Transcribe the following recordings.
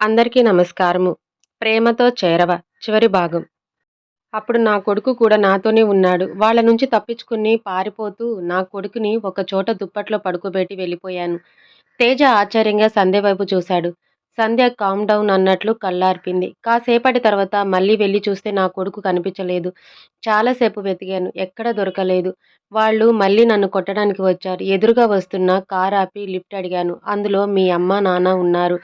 అందరికీ నమస్కారము. ప్రేమతో చేరవ చివరి భాగం. అప్పుడు నా కొడుకు కూడా నాతోనే ఉన్నాడు. వాళ్ళ నుంచి తప్పించుకుని పారిపోతూ నా కొడుకుని ఒక చోట దుప్పట్లో పడుకోబెట్టి వెళ్ళిపోయాను. తేజ ఆశ్చర్యంగా సంధ్య వైపు చూశాడు. సంధ్య కామ్ డౌన్ అన్నట్లు కళ్ళార్పింది. కాసేపటి తర్వాత మళ్ళీ వెళ్ళి చూస్తే నా కొడుకు కనిపించలేదు. చాలాసేపు వెతికాను. ఎక్కడ దొరకలేదు. వాళ్ళు మళ్ళీ నన్ను కొట్టడానికి వచ్చారు. ఎదురుగా వస్తున్న కార్ ఆపి లిఫ్ట్ అడిగాను. అందులో మీ అమ్మ నాన్న ఉన్నారు.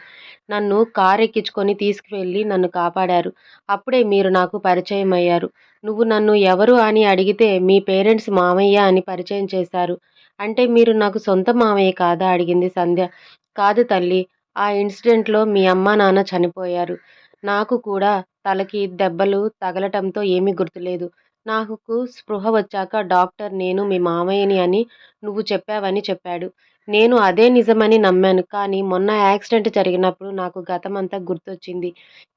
నన్ను కారు ఎక్కించుకొని తీసుకువెళ్ళి నన్ను కాపాడారు. అప్పుడే మీరు నాకు పరిచయం అయ్యారు నువ్వు నన్ను ఎవరు అని అడిగితే మీ పేరెంట్స్ మామయ్య అని పరిచయం చేశారు. అంటే మీరు నాకు సొంత మామయ్య కాదా? అడిగింది సంధ్య. కాదు తల్లి ఆ ఇన్సిడెంట్లో మీ అమ్మ నాన్న చనిపోయారు. నాకు కూడా తలకి దెబ్బలు తగలటంతో ఏమీ గుర్తులేదు. నాకు స్పృహ వచ్చాక డాక్టర్ నేను మీ మామయ్యని అని నువ్వు చెప్పావని చెప్పాడు. నేను అదే నిజమని నమ్మాను. కానీ మొన్న యాక్సిడెంట్ జరిగినప్పుడు నాకు గతమంతా గుర్తొచ్చింది.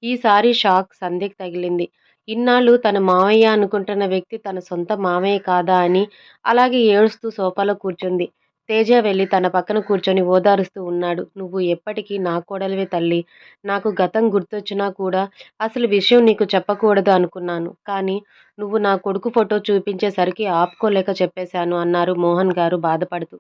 ఈసారి షాక్ సంధ్యకి తగిలింది. ఇన్నాళ్ళు తన మామయ్య అనుకుంటున్న వ్యక్తి తన సొంత మామయ్య కాదా అని అలాగే ఏడుస్తూ సోఫాలో కూర్చుంది. తేజ వెళ్ళి తన పక్కన కూర్చొని ఓదారుస్తూ ఉన్నాడు. నువ్వు ఎప్పటికీ నా కోడలివే తల్లి. నాకు గతం గుర్తొచ్చినా కూడా అసలు విషయం నీకు చెప్పకూడదు అనుకున్నాను. కానీ నువ్వు నా కొడుకు ఫోటో చూపించేసరికి ఆపుకోలేక చెప్పేశాను అన్నారు మోహన్ గారు బాధపడుతూ.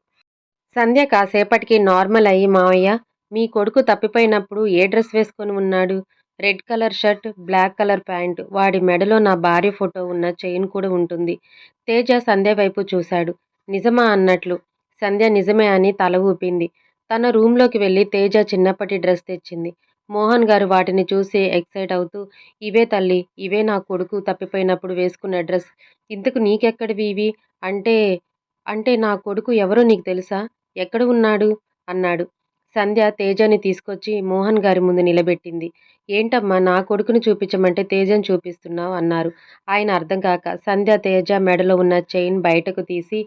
సంధ్య కాసేపటికి నార్మల్ అయ్యి మావయ్య మీ కొడుకు తప్పిపోయినప్పుడు ఏ డ్రెస్ వేసుకొని ఉన్నాడు? Red colour shirt black colour pant. వాడి మెడలో నా భార్య ఫోటో ఉన్న చైన్ కూడా ఉంటుంది. తేజ సంధ్య వైపు చూశాడు. నిజమా అన్నట్లు సంధ్య నిజమే అని తల ఊపింది. తన రూమ్లోకి వెళ్ళి తేజ చిన్నప్పటి డ్రెస్ తెచ్చింది. మోహన్ గారు వాటిని చూసి ఎక్సైట్ అవుతూ ఇవే తల్లి ఇవే నా కొడుకు తప్పిపోయినప్పుడు వేసుకున్న డ్రెస్. ఇంతకు నీకెక్కడివి ఇవి? అంటే అంటే నా కొడుకు ఎవరో నీకు తెలుసా? ఎక్కడ ఉన్నాడు? అన్నాడు. సంధ్య తేజని తీసుకొచ్చి మోహన్ గారి ముందు నిలబెట్టింది. ఏంటమ్మా నా కొడుకుని చూపించమంటే తేజని చూపిస్తున్నావు? అన్నారు. ఆయన అర్థం కాక సంధ్య తేజ మెడలో ఉన్న చైన్ బయటకు తీసి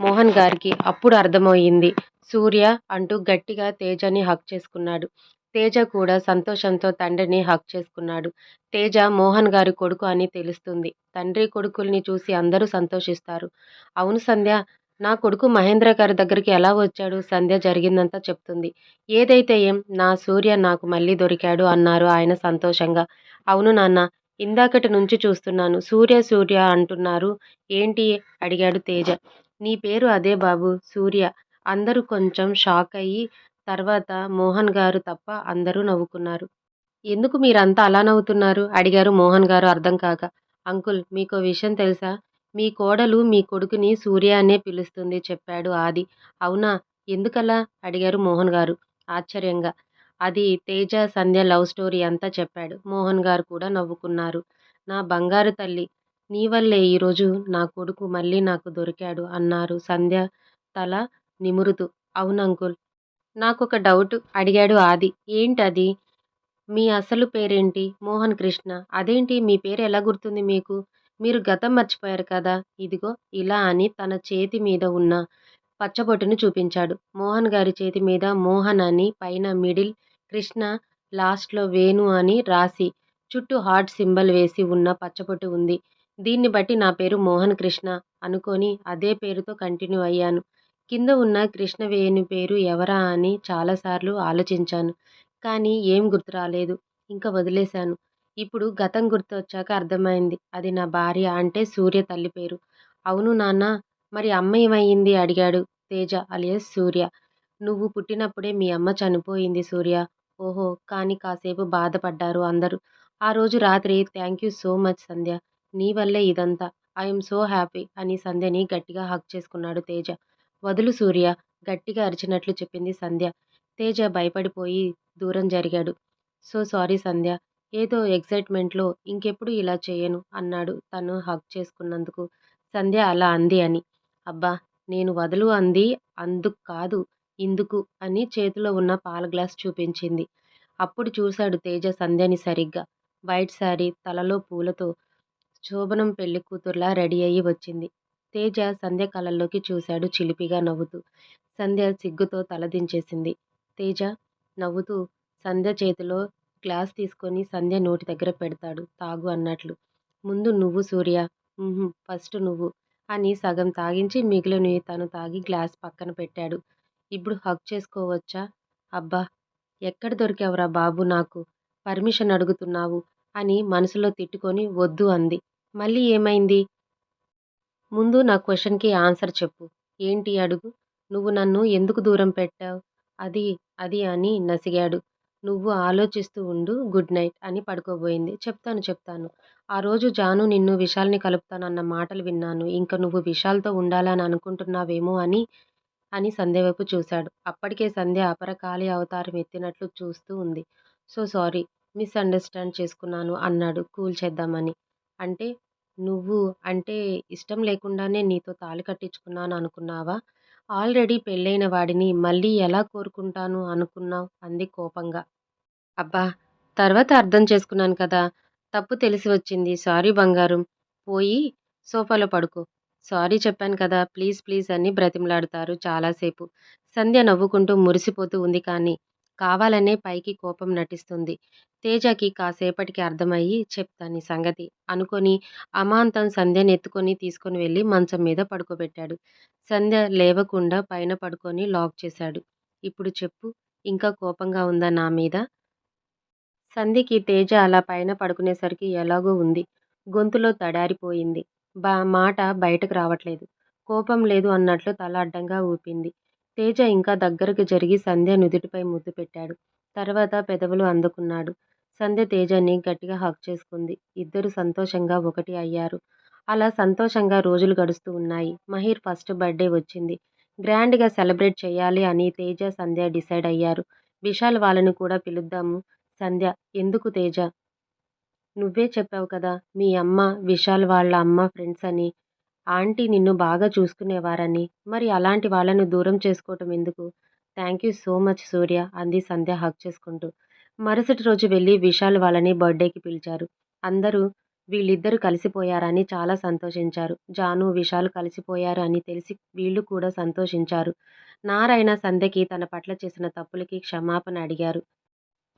మోహన్ గారికి అప్పుడు అర్థమయ్యింది. సూర్య అంటూ గట్టిగా తేజని హక్ చేసుకున్నాడు. తేజ కూడా సంతోషంతో తండ్రిని హక్ చేసుకున్నాడు. తేజ మోహన్ గారి కొడుకు అని తెలుస్తుంది. తండ్రి కొడుకుల్ని చూసి అందరూ సంతోషిస్తారు. అవును సంధ్య నా కొడుకు మహేంద్ర గారి దగ్గరికి ఎలా వచ్చాడు? సంధ్య జరిగిందంతా చెప్తుంది. ఏదైతే ఏం నా సూర్య నాకు మళ్ళీ దొరికాడు అన్నారు ఆయన సంతోషంగా. అవును నాన్న ఇందాకటి నుంచి చూస్తున్నాను. సూర్య సూర్య అంటున్నారు. ఏంటి? అడిగాడు తేజ. నీ పేరు అదే బాబు సూర్య. అందరూ కొంచెం షాక్ అయ్యి తర్వాత మోహన్ గారు తప్ప అందరూ నవ్వుకున్నారు. ఎందుకు మీరంతా అలా నవ్వుతున్నారు? అడిగారు మోహన్ గారు అర్థం కాక. అంకుల్ మీకో విషయం తెలుసా? మీ కోడలు మీ కొడుకుని సూర్య అనే పిలుస్తుంది చెప్పాడు ఆది. అవునా? ఎందుకలా? అడిగారు మోహన్ గారు. ఆశ్చర్యంగా. అది తేజ సంధ్య లవ్ స్టోరీ అంతా చెప్పాడు. మోహన్ గారు కూడా నవ్వుకున్నారు. నా బంగారు తల్లి నీ వల్లే ఈరోజు నా కొడుకు మళ్ళీ నాకు దొరికాడు అన్నారు సంధ్య తల నిమురుతూ. అవును అంకుల్. నాకొక డౌట్ అడిగాడు ఆది. ఏంటది? మీ అసలు పేరేంటి? మోహన్ కృష్ణ. అదేంటి? మీ పేరు ఎలా గుర్తుంది మీకు? మీరు గతం మర్చిపోయారు కదా! ఇదిగో ఇలా అని తన చేతి మీద ఉన్న పచ్చబొట్టును చూపించాడు. మోహన్ గారి చేతి మీద మోహన్ అని పైన మిడిల్ కృష్ణ లాస్ట్లో వేణు అని రాసి చుట్టూ హార్ట్ సింబల్ వేసి ఉన్న పచ్చబొట్టు ఉంది. దీన్ని బట్టి నా పేరు మోహన్ కృష్ణ అనుకొని అదే పేరుతో కంటిన్యూ అయ్యాను. కింద ఉన్న కృష్ణవేణి పేరు ఎవరా అని చాలాసార్లు ఆలోచించాను. కానీ ఏం గుర్తు రాలేదు. ఇంకా వదిలేశాను. ఇప్పుడు గతం గుర్తొచ్చాక అర్థమైంది. అది నా భార్య అంటే సూర్య తల్లి పేరు. అవును నాన్న మరి అమ్మ ఏమయ్యింది? అడిగాడు తేజ అలియస్ సూర్య. నువ్వు పుట్టినప్పుడే మీ అమ్మ చనిపోయింది సూర్య. ఓహో కానీ కాసేపు బాధపడ్డారు అందరూ. ఆ రోజు రాత్రి thank you so much Sandhya. నీ వల్లే ఇదంతా. ఐఎమ్ సో హ్యాపీ అని సంధ్యని గట్టిగా హక్ చేసుకున్నాడు తేజ. వదులు సూర్య గట్టిగా అరిచినట్లు చెప్పింది సంధ్య. తేజ భయపడిపోయి దూరం జరిగాడు. సో సారీ సంధ్య ఏదో ఎగ్జైట్మెంట్లో ఇంకెప్పుడు ఇలా చేయను అన్నాడు తను హగ్ చేసుకున్నందుకు. సంధ్య అలా అంది అని. అబ్బా నేను వదలు అంది అందుకు కాదు ఇందుకు అని చేతిలో ఉన్న పాల గ్లాస్ చూపించింది. అప్పుడు చూశాడు తేజ సంధ్యని సరిగ్గా. వైట్ శారీ తలలో పూలతో శోభనం పెళ్ళి కూతుర్లా రెడీ అయ్యి వచ్చింది. తేజ సంధ్య కళ్ళల్లోకి చూశాడు చిలిపిగా నవ్వుతూ. సంధ్య సిగ్గుతో తలదించేసింది. తేజ నవ్వుతూ సంధ్య చేతిలో గ్లాస్ తీసుకొని సంధ్య నోటి దగ్గర పెడతాడు. తాగు అన్నట్లు. ముందు నువ్వు సూర్య. ఫస్ట్ నువ్వు. అని సగం తాగించి మిగిలినవి తను తాగి గ్లాస్ పక్కన పెట్టాడు. ఇప్పుడు హక్ చేసుకోవచ్చా? అబ్బా ఎక్కడ దొరికావురా బాబు నాకు? పర్మిషన్ అడుగుతున్నావు అని మనసులో తిట్టుకొని వద్దు అంది. మళ్ళీ ఏమైంది? ముందు నా క్వశ్చన్కి ఆన్సర్ చెప్పు. ఏంటి అడుగు? నువ్వు నన్ను ఎందుకు దూరం పెట్టావు? అది అది అని నసిగాడు. నువ్వు ఆలోచిస్తూ ఉండు గుడ్ నైట్ అని పడుకోబోయింది. చెప్తాను చెప్తాను. ఆ రోజు జాను నిన్ను విశాల్ని కలుపుతానన్న మాటలు విన్నాను. ఇంక నువ్వు విశాల్తో ఉండాలని అనుకుంటున్నావేమో అని అని సంధ్య వైపు చూశాడు. అప్పటికే సంధ్య అపరకాళి అవతారం ఎత్తినట్లు చూస్తూ ఉంది. సో సారీ మిస్అండర్స్టాండ్ చేసుకున్నాను అన్నాడు. కూల్ చేద్దామని. అంటే నువ్వు అంటే ఇష్టం లేకుండానే నీతో తాళి కట్టించుకున్నాను అనుకున్నావా? ఆల్రెడీ పెళ్ళైన వాడిని మళ్ళీ ఎలా కోరుకుంటాను అనుకున్నావు? అంది కోపంగా. అబ్బా! తర్వాత అర్థం చేసుకున్నాను కదా! తప్పు తెలిసి వచ్చింది. సారీ బంగారం. పోయి సోఫాలో పడుకో. సారీ చెప్పాను కదా! ప్లీజ్ ప్లీజ్ అని బ్రతిమలాడతారు చాలాసేపు. సంధ్య నవ్వుకుంటూ మురిసిపోతూ ఉంది కానీ కావాలనే పైకి కోపం నటిస్తుంది. తేజకి కాసేపటికి అర్థమయ్యి చెప్తాను ఈ సంగతి. అనుకొని అమాంతం సంధ్యని ఎత్తుకొని తీసుకొని వెళ్ళి మంచం మీద పడుకోబెట్టాడు. సంధ్య లేవకుండా పైన పడుకొని లాక్ చేశాడు. ఇప్పుడు చెప్పు ఇంకా కోపంగా ఉందా నా మీద? సంధ్యకి తేజ అలా పైన పడుకునేసరికి ఎలాగో ఉంది. గొంతులో తడారిపోయింది. బా మాట బయటకు రావట్లేదు. కోపం లేదు అన్నట్లు తల అడ్డంగా ఊపింది. తేజ ఇంకా దగ్గరకు జరిగి సంధ్య నుదుటిపై ముద్దు పెట్టాడు. తర్వాత పెదవులు అందుకున్నాడు. సంధ్య తేజని గట్టిగా హక్ చేసుకుంది. ఇద్దరు సంతోషంగా ఒకటి అయ్యారు. అలా సంతోషంగా రోజులు గడుస్తూ ఉన్నాయి. మహిర్ ఫస్ట్ బర్త్డే వచ్చింది. గ్రాండ్గా సెలబ్రేట్ చేయాలి అని తేజ సంధ్య డిసైడ్ అయ్యారు. విశాల్ వాళ్ళని కూడా పిలుద్దాము. సంధ్య ఎందుకు తేజ? నువ్వే చెప్పావు కదా మీ అమ్మ విశాల్ వాళ్ళ అమ్మ ఫ్రెండ్స్ అని. ఆంటీ నిన్ను బాగా చూసుకునేవారని. మరి అలాంటి వాళ్ళను దూరం చేసుకోవటం ఎందుకు? Thank you so much Surya అంది సంధ్య హక్ చేసుకుంటూ. మరుసటి రోజు వెళ్ళి విశాల్ వాళ్ళని బర్త్డేకి పిలిచారు. అందరూ వీళ్ళిద్దరూ కలిసిపోయారని చాలా సంతోషించారు. జాను విశాల్ కలిసిపోయారు అని తెలిసి వీళ్ళు కూడా సంతోషించారు. నారాయణ సంధ్యకి తన పట్ల చేసిన తప్పులకి క్షమాపణ అడిగారు.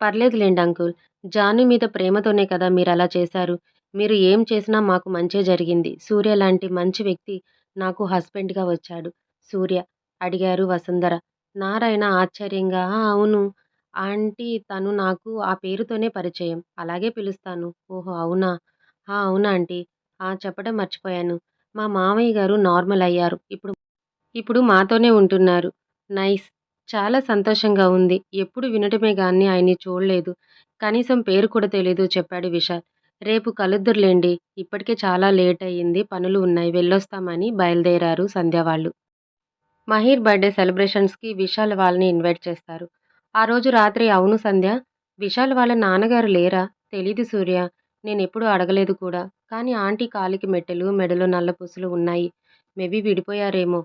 పర్లేదులేండి అంకుల్ జాను మీద ప్రేమతోనే కదా మీరు అలా చేశారు మీరు ఏం చేసినా మాకు మంచే జరిగింది సూర్య లాంటి మంచి వ్యక్తి నాకు హస్బెండ్గా వచ్చాడు సూర్య అడిగారు వసుంధర నారాయణ ఆశ్చర్యంగా అవును ఆంటీ తను నాకు ఆ పేరుతోనే పరిచయం అలాగే పిలుస్తాను ఓహో అవునా ఆ! అవునా ఆంటీ. ఆ! చెప్పడం మర్చిపోయాను. మా మామయ్య గారు నార్మల్ అయ్యారు. ఇప్పుడు ఇప్పుడు మాతోనే ఉంటున్నారు. నైస్. చాలా సంతోషంగా ఉంది. ఎప్పుడు వినటమే కానీ ఆయన్ని చూడలేదు. కనీసం పేరు కూడా తెలీదు చెప్పాడు విశాల్. రేపు కలుద్దురులేండి ఇప్పటికే చాలా లేట్ అయింది. పనులు ఉన్నాయి. వెళ్ళొస్తామని బయలుదేరారు సంధ్య వాళ్ళు. మహీర్ బర్త్డే సెలబ్రేషన్స్‌కి విశాల్ వాళ్ళని ఇన్వైట్ చేస్తారు. ఆ రోజు రాత్రి అవును సంధ్య. విశాల్ వాళ్ళ నాన్నగారు లేరా? తెలీదు సూర్య. నేను ఎప్పుడూ అడగలేదు కూడా. కానీ ఆంటీ కాలికి మెట్టెలు, మెడలో నల్ల పుసులు ఉన్నాయి. మేబీ విడిపోయారేమో!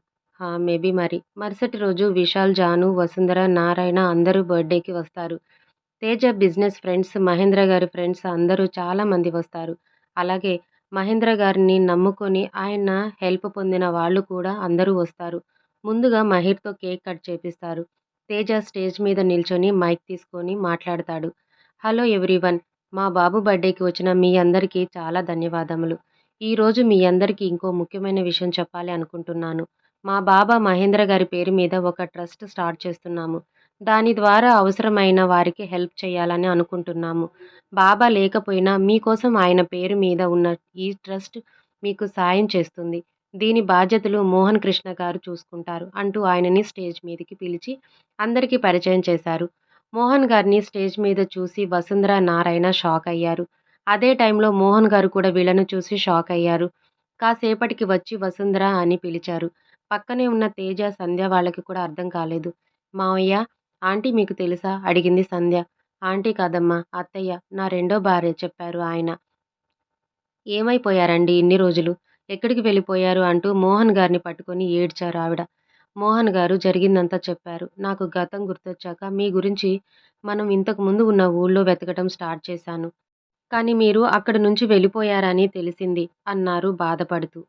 మేబీ మరి. మరుసటి రోజు విశాల్, జాను, వసుంధర, నారాయణ అందరూ బర్త్డేకి వస్తారు. తేజ బిజినెస్ ఫ్రెండ్స్, మహేంద్ర గారి ఫ్రెండ్స్ అందరూ చాలా మంది వస్తారు. అలాగే మహేంద్ర గారిని నమ్ముకొని ఆయన హెల్ప్ పొందిన వాళ్ళు కూడా అందరూ వస్తారు. ముందుగా మహిర్తో కేక్ కట్ చేపిస్తారు. తేజ స్టేజ్ మీద నిల్చొని మైక్ తీసుకొని మాట్లాడతాడు. Hello everyone. మా బాబు బర్త్డేకి వచ్చిన మీ అందరికీ చాలా ధన్యవాదములు. ఈరోజు మీ అందరికీ ఇంకో ముఖ్యమైన విషయం చెప్పాలి అనుకుంటున్నాను. మా బాబా మహేంద్ర గారి పేరు మీద ఒక ట్రస్ట్ స్టార్ట్ చేస్తున్నాము. దాని ద్వారా అవసరమైన వారికి హెల్ప్ చేయాలని అనుకుంటున్నాము. బాబా లేకపోయినా మీకోసం ఆయన పేరు మీద ఉన్న ఈ ట్రస్ట్ మీకు సాయం చేస్తుంది. దీని బాధ్యతలు మోహన్ కృష్ణ గారు చూసుకుంటారు అంటూ ఆయనని స్టేజ్ మీదికి పిలిచి అందరికీ పరిచయం చేశారు. మోహన్ గారిని స్టేజ్ మీద చూసి వసుంధర, నారాయణ షాక్ అయ్యారు. అదే టైంలో మోహన్ గారు కూడా వీళ్ళను చూసి షాక్ అయ్యారు. కాసేపటికి వచ్చి వసుంధర అని పిలిచారు. పక్కనే ఉన్న తేజ, సంధ్య వాళ్ళకి కూడా అర్థం కాలేదు. మావయ్య, ఆంటీ మీకు తెలుసా? అడిగింది సంధ్య. ఆంటీ కాదమ్మా అత్తయ్య. నా రెండో భార్య చెప్పారు ఆయన. ఏమైపోయారండి ఇన్ని రోజులు? ఎక్కడికి వెళ్ళిపోయారు? అంటూ మోహన్ గారిని పట్టుకొని ఏడ్చారు ఆవిడ. మోహన్ గారు జరిగిందంతా చెప్పారు. నాకు గతం గుర్తొచ్చాక మీ గురించి మనం ఇంతకు ముందు ఉన్న ఊళ్ళో వెతకటం స్టార్ట్ చేశాను. కానీ మీరు అక్కడి నుంచి వెళ్ళిపోయారని తెలిసింది అన్నారు బాధపడుతూ.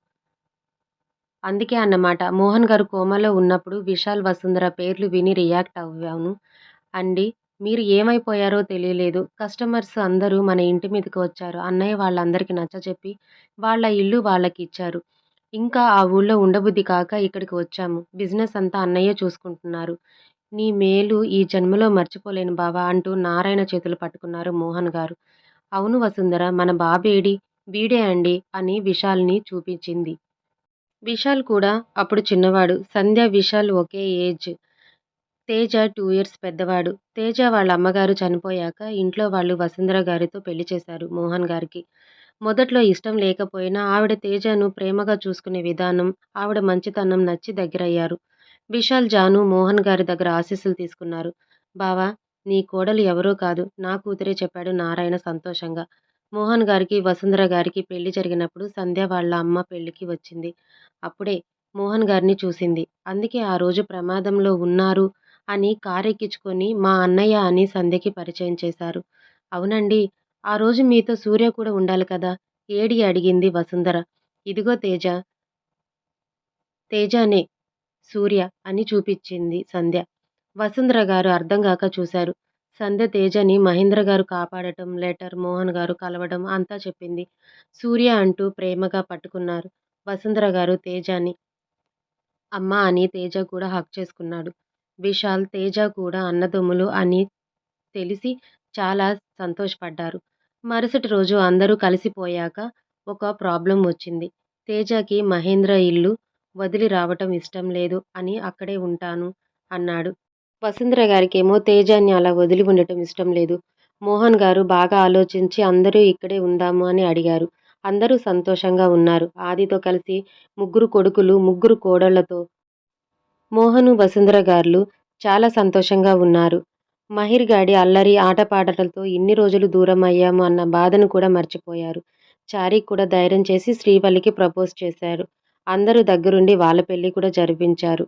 అందుకే అన్నమాట మోహన్ గారు కోమాలో ఉన్నప్పుడు విశాల్, వసుంధర పేర్లు విని రియాక్ట్ అవ్వాను అండి మీరు ఏమైపోయారో తెలియలేదు. కస్టమర్స్ అందరూ మన ఇంటి మీదకి వచ్చారు. అన్నయ్య వాళ్ళందరికీ నచ్చచెప్పి వాళ్ళ ఇల్లు వాళ్ళకి ఇచ్చారు. ఇంకా ఆ ఊళ్ళో ఉండబుద్ధి కాక ఇక్కడికి వచ్చాము. బిజినెస్ అంతా అన్నయ్యే చూసుకుంటున్నారు. నీ మేలు ఈ జన్మలో మర్చిపోలేను బావా అంటూ నారాయణ చేతులు పట్టుకున్నారు మోహన్ గారు. అవును వసుంధర మన బాబేడి వీడే అండి అని విశాల్ని చూపించింది. విశాల్ కూడా అప్పుడు చిన్నవాడు. సంధ్య, విశాల్ ఒకే ఏజ్. తేజ టూ ఇయర్స్ పెద్దవాడు. తేజ వాళ్ళ అమ్మగారు చనిపోయాక ఇంట్లో వాళ్ళు వసుంధర గారితో పెళ్ళి చేశారు మోహన్ గారికి. మొదట్లో ఇష్టం లేకపోయినా ఆవిడ తేజను ప్రేమగా చూసుకునే విధానం, ఆవిడ మంచితనం నచ్చి దగ్గరయ్యారు. విశాల్, జాను మోహన్ గారి దగ్గర ఆశీస్సులు తీసుకున్నారు. బావా! నీ కోడలు ఎవరో కాదు. నా కూతురే చెప్పాడు నారాయణ సంతోషంగా. మోహన్ గారికి, వసుంధర గారికి పెళ్ళి జరిగినప్పుడు సంధ్య వాళ్ళ అమ్మ పెళ్ళికి వచ్చింది. అప్పుడే మోహన్ గారిని చూసింది. అందుకే ఆ రోజు ప్రమాదంలో ఉన్నారు అని కారెక్కించుకొని మా అన్నయ్య అని సంధ్యకి పరిచయం చేశారు. అవునండి ఆ రోజు మీతో సూర్య కూడా ఉండాలి కదా! ఏడి అడిగింది వసుంధర. ఇదిగో తేజ. తేజానే సూర్య అని చూపించింది సంధ్య. వసుంధర గారు అర్థం కాక చూశారు. సంధ్య తేజని మహేంద్ర గారు కాపాడటం, లెటర్, మోహన్ గారు కలవడం అంతా చెప్పింది. సూర్య అంటూ ప్రేమగా పట్టుకున్నారు వసుంధర గారు తేజాని అమ్మ అని తేజ కూడా హక్ చేసుకున్నాడు. విశాల్, తేజ కూడా అన్నదమ్ములు అని తెలిసి చాలా సంతోషపడ్డారు. మరుసటి రోజు అందరూ కలిసిపోయాక ఒక ప్రాబ్లం వచ్చింది. తేజకి మహేంద్ర ఇల్లు వదిలి రావటం ఇష్టం లేదు అని అక్కడే ఉంటాను అన్నాడు. వసుంధర గారికేమో తేజాన్ని అలా వదిలి ఉండటం ఇష్టం లేదు. మోహన్ గారు బాగా ఆలోచించి అందరూ ఇక్కడే ఉందాము అని అడిగారు. అందరూ సంతోషంగా ఉన్నారు. ఆదితో కలిసి ముగ్గురు కొడుకులు, ముగ్గురు కోడళ్ళతో మోహను, వసుంధర గారులు చాలా సంతోషంగా ఉన్నారు. మహిర్ గాడి అల్లరి, ఆటపాటలతో ఇన్ని రోజులు దూరం అయ్యాము అన్న బాధను కూడా మర్చిపోయారు. చారికి కూడా ధైర్యం చేసి శ్రీవల్లికి ప్రపోజ్ చేశారు. అందరూ దగ్గరుండి వాళ్ళ పెళ్ళి కూడా జరిపించారు.